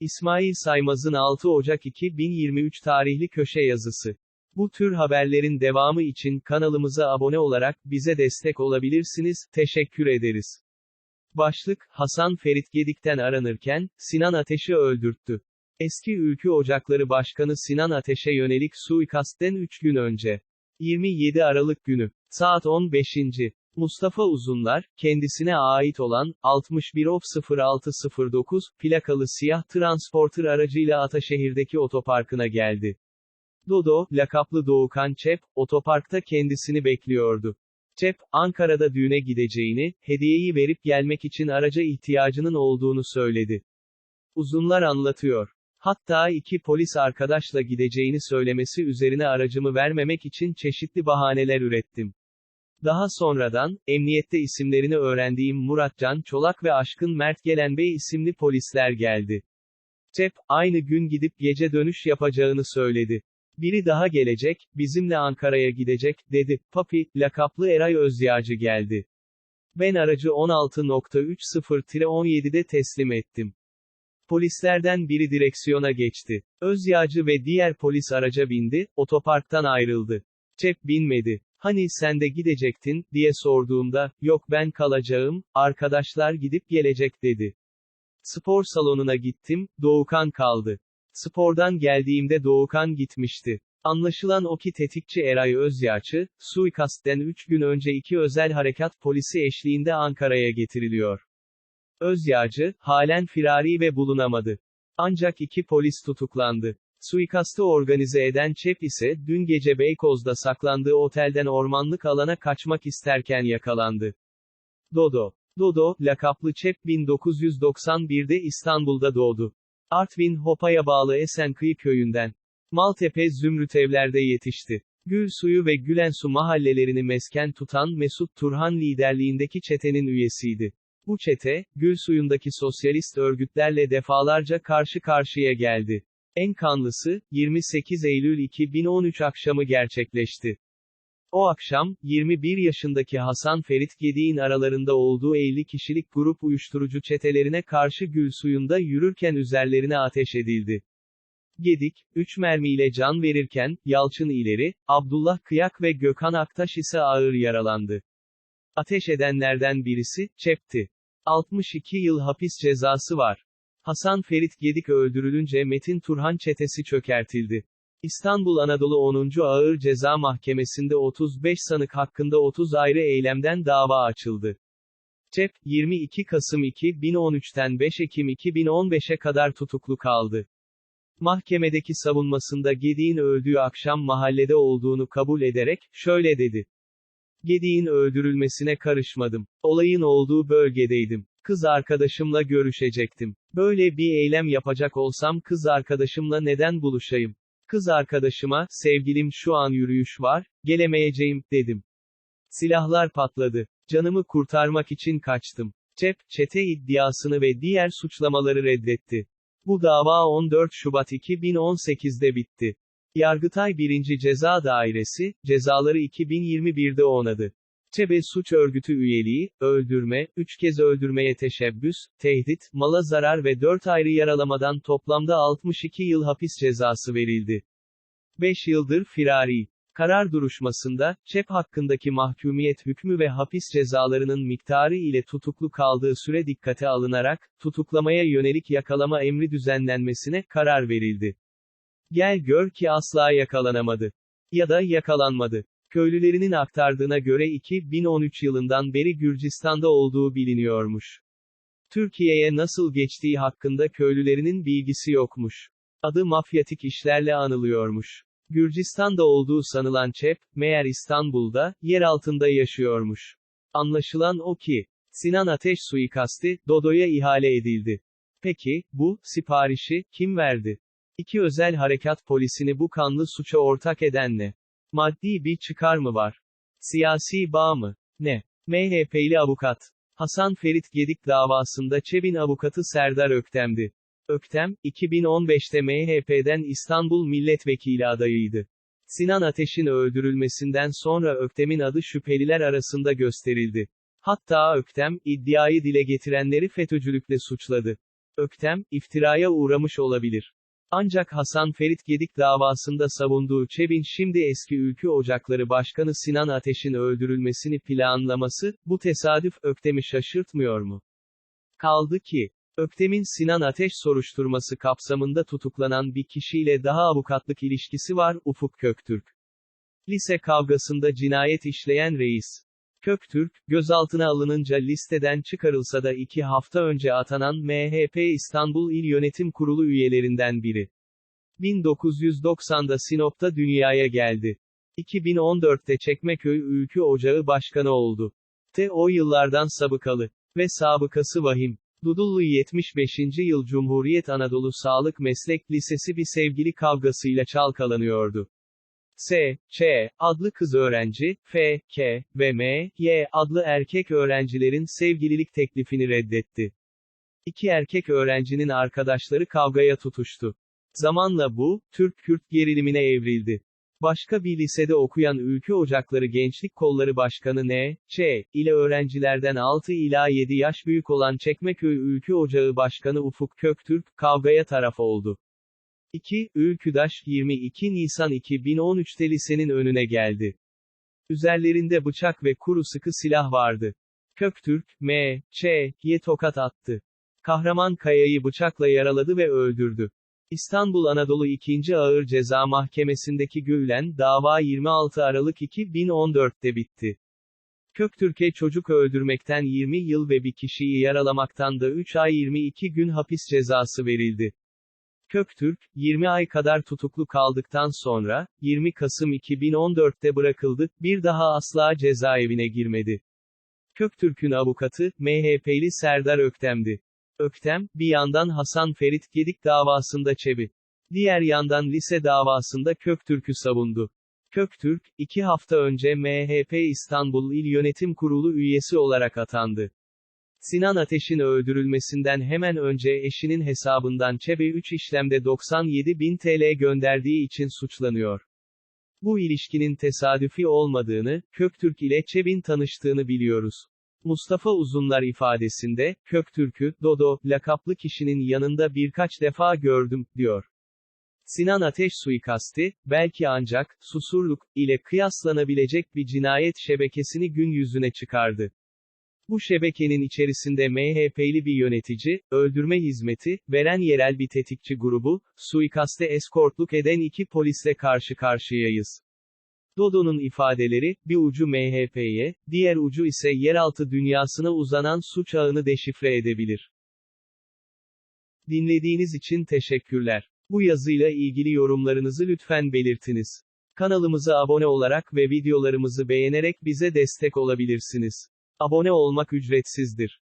İsmail Saymaz'ın 6 Ocak 2023 tarihli köşe yazısı. Bu tür haberlerin devamı için kanalımıza abone olarak bize destek olabilirsiniz, teşekkür ederiz. Başlık, Hasan Ferit Gedik'ten aranırken, Sinan Ateş'i öldürttü. Eski Ülkü Ocakları Başkanı Sinan Ateş'e yönelik suikastten 3 gün önce. 27 Aralık günü. Saat 15. Mustafa Uzunlar, kendisine ait olan, 610609, plakalı siyah transporter aracıyla Ataşehir'deki otoparkına geldi. Dodo, lakaplı Doğukan Çep, otoparkta kendisini bekliyordu. Çep, Ankara'da düğüne gideceğini, hediyeyi verip gelmek için araca ihtiyacının olduğunu söyledi. Uzunlar anlatıyor. Hatta iki polis arkadaşla gideceğini söylemesi üzerine aracımı vermemek için çeşitli bahaneler ürettim. Daha sonradan, emniyette isimlerini öğrendiğim Muratcan Çolak ve Aşkın Mert Gelenbey isimli polisler geldi. Cep, aynı gün gidip gece dönüş yapacağını söyledi. Biri daha gelecek, bizimle Ankara'ya gidecek, dedi. Papi, lakaplı Eray Özyağcı geldi. Ben aracı 16.30-17'de teslim ettim. Polislerden biri direksiyona geçti. Özyağcı ve diğer polis araca bindi, otoparktan ayrıldı. Cep binmedi. Hani sen de gidecektin, diye sorduğumda, yok ben kalacağım, arkadaşlar gidip gelecek dedi. Spor salonuna gittim, Doğukan kaldı. Spordan geldiğimde Doğukan gitmişti. Anlaşılan o ki tetikçi Eray Özyağçı, suikastten 3 gün önce iki özel harekat polisi eşliğinde Ankara'ya getiriliyor. Özyağcı, halen firari ve bulunamadı. Ancak iki polis tutuklandı. Suikastı organize eden Çep ise dün gece Beykoz'da saklandığı otelden ormanlık alana kaçmak isterken yakalandı. Dodo. Dodo, lakaplı Çep 1991'de İstanbul'da doğdu. Artvin Hopa'ya bağlı Esenkıyı köyünden. Maltepe Zümrütevler'de yetişti. Gül Suyu ve Gülensu mahallelerini mesken tutan Mesut Turhan liderliğindeki çetenin üyesiydi. Bu çete, Gül Suyu'ndaki sosyalist örgütlerle defalarca karşı karşıya geldi. En kanlısı, 28 Eylül 2013 akşamı gerçekleşti. O akşam, 21 yaşındaki Hasan Ferit Gedik'in aralarında olduğu 50 kişilik grup uyuşturucu çetelerine karşı gül suyunda yürürken üzerlerine ateş edildi. Gedik, 3 mermiyle can verirken, Yalçın İleri, Abdullah Kıyak ve Gökhan Aktaş ise ağır yaralandı. Ateş edenlerden birisi, Çep'ti. 62 yıl hapis cezası var. Hasan Ferit Gedik öldürülünce Metin Turhan çetesi çökertildi. İstanbul Anadolu 10. Ağır Ceza Mahkemesi'nde 35 sanık hakkında 30 ayrı eylemden dava açıldı. Cep, 22 Kasım 2013'ten 5 Ekim 2015'e kadar tutuklu kaldı. Mahkemedeki savunmasında Gedik'in öldüğü akşam mahallede olduğunu kabul ederek, şöyle dedi. Gedik'in öldürülmesine karışmadım. Olayın olduğu bölgedeydim. Kız arkadaşımla görüşecektim. Böyle bir eylem yapacak olsam kız arkadaşımla neden buluşayım? Kız arkadaşıma, sevgilim şu an yürüyüş var, gelemeyeceğim, dedim. Silahlar patladı. Canımı kurtarmak için kaçtım. Cep, çete iddiasını ve diğer suçlamaları reddetti. Bu dava 14 Şubat 2018'de bitti. Yargıtay 1. Ceza Dairesi, cezaları 2021'de onadı. Çebe suç örgütü üyeliği, öldürme, 3 kez öldürmeye teşebbüs, tehdit, mala zarar ve 4 ayrı yaralamadan toplamda 62 yıl hapis cezası verildi. 5 yıldır firari. Karar duruşmasında, Çep hakkındaki mahkumiyet hükmü ve hapis cezalarının miktarı ile tutuklu kaldığı süre dikkate alınarak, tutuklamaya yönelik yakalama emri düzenlenmesine karar verildi. Gel gör ki asla yakalanamadı. Ya da yakalanmadı. Köylülerinin aktardığına göre 2013 yılından beri Gürcistan'da olduğu biliniyormuş. Türkiye'ye nasıl geçtiği hakkında köylülerinin bilgisi yokmuş. Adı mafyatik işlerle anılıyormuş. Gürcistan'da olduğu sanılan Çep, meğer İstanbul'da, yer altında yaşıyormuş. Anlaşılan o ki, Sinan Ateş suikasti, Dodo'ya ihale edildi. Peki, bu, siparişi, kim verdi? İki özel harekat polisini bu kanlı suça ortak eden ne? Maddi bir çıkar mı var? Siyasi bağ mı? Ne? MHP'li avukat. Hasan Ferit Gedik davasında Çevin avukatı Serdar Öktem'di. Öktem, 2015'te MHP'den İstanbul milletvekili adayıydı. Sinan Ateş'in öldürülmesinden sonra Öktem'in adı şüpheliler arasında gösterildi. Hatta Öktem, iddiayı dile getirenleri FETÖ'cülükle suçladı. Öktem, iftiraya uğramış olabilir. Ancak Hasan Ferit Gedik davasında savunduğu Çebin şimdi eski Ülkü Ocakları Başkanı Sinan Ateş'in öldürülmesini planlaması, bu tesadüf Öktem'i şaşırtmıyor mu? Kaldı ki, Öktem'in Sinan Ateş soruşturması kapsamında tutuklanan bir kişiyle daha avukatlık ilişkisi var, Ufuk Köktürk. Lise kavgasında cinayet işleyen reis. Köktürk, gözaltına alınınca listeden çıkarılsa da iki hafta önce atanan MHP İstanbul İl Yönetim Kurulu üyelerinden biri. 1990'da Sinop'ta dünyaya geldi. 2014'te Çekmeköy Ülkü Ocağı Başkanı oldu. Te o yıllardan sabıkalı. Ve sabıkası vahim. Dudullu 75. yıl Cumhuriyet Anadolu Sağlık Meslek Lisesi bir sevgili kavgasıyla çalkalanıyordu. S, Ç, adlı kız öğrenci, F, K ve M, Y adlı erkek öğrencilerin sevgililik teklifini reddetti. İki erkek öğrencinin arkadaşları kavgaya tutuştu. Zamanla bu, Türk-Kürt gerilimine evrildi. Başka bir lisede okuyan Ülkü Ocakları Gençlik Kolları Başkanı N. Ç. ile öğrencilerden 6 ila 7 yaş büyük olan Çekmeköy Ülkü Ocağı Başkanı Ufuk Köktürk, kavgaya taraf oldu. 2. Ülküdaş, 22 Nisan 2013'te lisenin önüne geldi. Üzerlerinde bıçak ve kuru sıkı silah vardı. Köktürk, M. Ç. ye tokat attı. Kahraman Kaya'yı bıçakla yaraladı ve öldürdü. İstanbul Anadolu 2. Ağır Ceza Mahkemesi'ndeki görülen dava 26 Aralık 2014'te bitti. Köktürk'e çocuk öldürmekten 20 yıl ve bir kişiyi yaralamaktan da 3 ay 22 gün hapis cezası verildi. Köktürk, 20 ay kadar tutuklu kaldıktan sonra, 20 Kasım 2014'te bırakıldı, bir daha asla cezaevine girmedi. Köktürk'ün avukatı, MHP'li Serdar Öktem'di. Öktem, bir yandan Hasan Ferit Gedik davasında Çebi. Diğer yandan lise davasında Köktürk'ü savundu. Köktürk, iki hafta önce MHP İstanbul İl Yönetim Kurulu üyesi olarak atandı. Sinan Ateş'in öldürülmesinden hemen önce eşinin hesabından Çebe 3 işlemde 97 bin TL gönderdiği için suçlanıyor. Bu ilişkinin tesadüfi olmadığını, Köktürk ile Çebin tanıştığını biliyoruz. Mustafa Uzunlar ifadesinde, Köktürk'ü, Dodo, lakaplı kişinin yanında birkaç defa gördüm, diyor. Sinan Ateş suikasti, belki ancak, susurluk, ile kıyaslanabilecek bir cinayet şebekesini gün yüzüne çıkardı. Bu şebekenin içerisinde MHP'li bir yönetici, öldürme hizmeti, veren yerel bir tetikçi grubu, suikaste eskortluk eden iki polisle karşı karşıyayız. Dodo'nun ifadeleri, bir ucu MHP'ye, diğer ucu ise yeraltı dünyasına uzanan suç ağını deşifre edebilir. Dinlediğiniz için teşekkürler. Bu yazıyla ilgili yorumlarınızı lütfen belirtiniz. Kanalımıza abone olarak ve videolarımızı beğenerek bize destek olabilirsiniz. Abone olmak ücretsizdir.